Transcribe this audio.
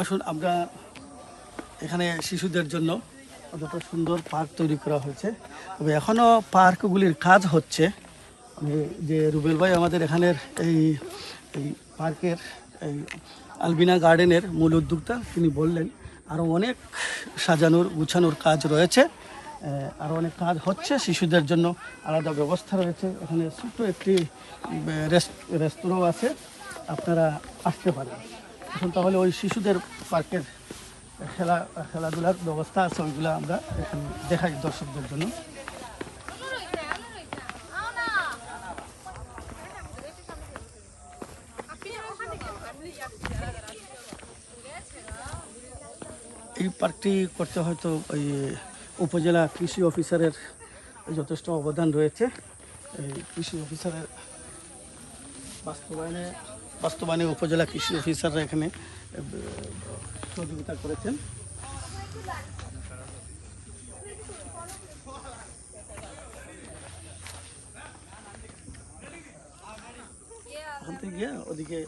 আসুন, আমরা এখানে শিশুদের জন্য যত সুন্দর পার্ক তৈরি করা হয়েছে। তবে এখনও পার্কগুলির কাজ হচ্ছে। আমি যে রুবেল ভাই আমাদের এখানের এই এই পার্কের, এই আলবিনা গার্ডেনের মূল উদ্যোক্তা, তিনি বললেন আরও অনেক সাজানোর, গুছানোর কাজ রয়েছে। আরও অনেক কাজ হচ্ছে। শিশুদের জন্য আলাদা ব্যবস্থা রয়েছে। এখানে ছোট্ট একটি রেস্তোরাঁও আছে। আপনারা আসতে পারেন। এখন তাহলে ওই শিশুদের পার্কের খেলা, খেলাধুলার ব্যবস্থা আছে, ওইগুলো আমরা এখন দেখাই দর্শকদের জন্য। এই পার্কটি করতে হয়তো ওই উপজেলা কৃষি অফিসারের যথেষ্ট অবদান রয়েছে। এই কৃষি অফিসারের বাস্তবায়নে বাস্তবায়নে উপজেলা কৃষি অফিসাররা এখানে সহযোগিতা করেছেন। ওদিকে